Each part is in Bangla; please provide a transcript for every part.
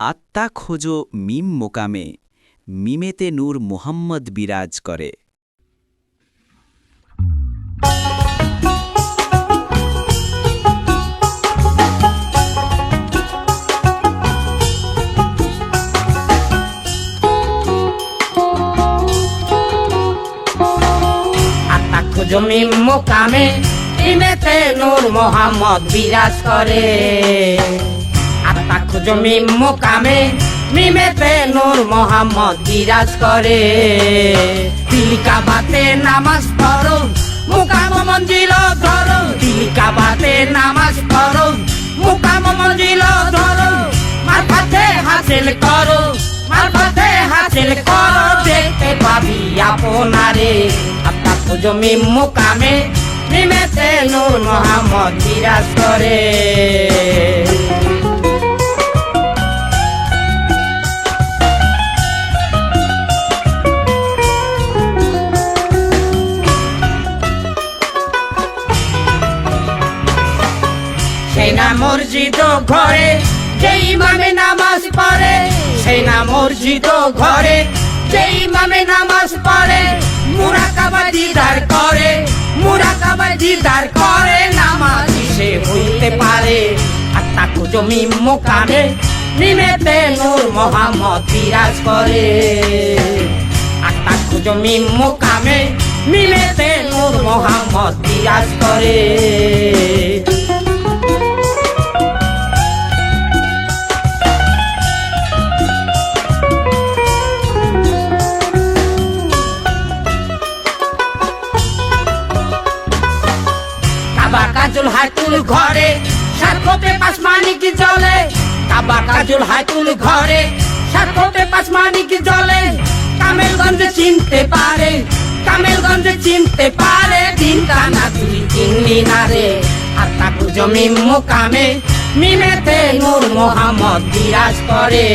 আত্মা খোঁজো মিম মোকামে, মিমেতে নূর মোহাম্মদ বিরাজ করে। মিম মোকামে ইমেতে নূর মোহাম্মদ বিরাজ করে। খুঁজো মিম মোকামে মিমেতে নূর মোহাম্মদ বিরাজ করে। তিলিকা বাতে নামাজ পড়ো, মুকাম মঞ্জিল ধরো। তিলিকা বাতে নামাজ পড়ো, মুকাম মঞ্জিল ধরো। মারফাতে হাসিল করো, মারফাতে হাসিল করো, দেখতে পাবি আপনারে। পুজো মিম মুকামে মিমেতে নূর মোহাম্মদ বিরাজ করে। মসজিদ ঘরে যে ইমামে নামাজ পড়ে, সেই না মসজিদ ঘরে যে ইমামে নামাজ পড়ে মুরাকাবা দিদার করে মুরাকাবা দিদার করে, নামাজ সে হইতে পারে। আর তাকু জমি মোকামে নিমেতে নূর মোহাম্মদ বিরাজ করে। আর তাকু জমি মোকামে নিমেতে নূর মোহাম্মদ বিরাজ করে। কাবা কাজল হাতুল ঘরে সার্কতে পাঁচ মানিক জলে। কাবা কাজল হাতুল ঘরে সার্কতে পাঁচ মানিক জলে। কামেলগঞ্জ চিনতে পারে, কামেলগঞ্জ চিনতে পারে। দিন কানা তুই চিনলি না রে আর তাকু জমি মোকামে, মিমেতে নূর মোহাম্মদ বিরাজ করে।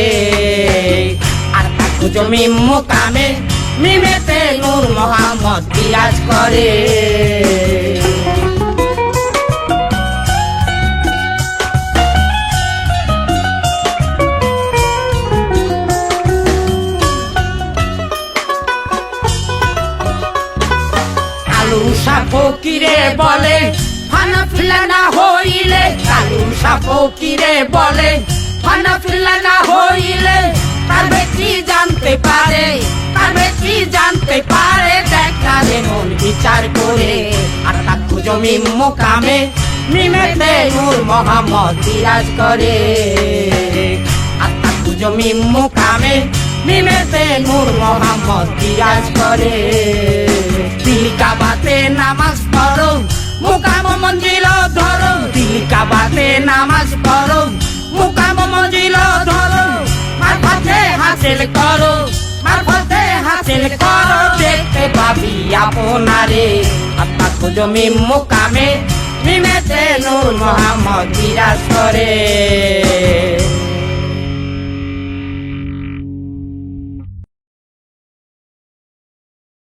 আর তাকু জমি মোকামে, মিমেতে নূর মোহাম্মদ বিরাজ করে। কালু সাপকিরে বলে ফানা ফিলা না হইলে, কালু সাপকিরে বলে ফানা ফিলা না হইলে, তার বেটি জানতে পারে, তার বেটি জানতে পারে, দেখা রে মন বিচার করে। আর তাকু জমি মোকামে, মিমেতে নূর মোহাম্মদ বিরাজ করে। আর তাকু জমি মোকামে, মিমেতে নূর মোহাম্মদ বিরাজ করে। তিলিকা বাতে নামাজ পড়ো, মুকাম মঞ্জিল ধরো। তিলিকা বাতে নামাজ পড়ো, মুকাম মঞ্জিল ধরো। মারফতে হাসিল করো, মারফতে হাসিল করো। দেখতে পাবি আপনারে খুঁজো মিম মুকামে, মিমেতে নূর মোহাম্মদ বিরাজ করে।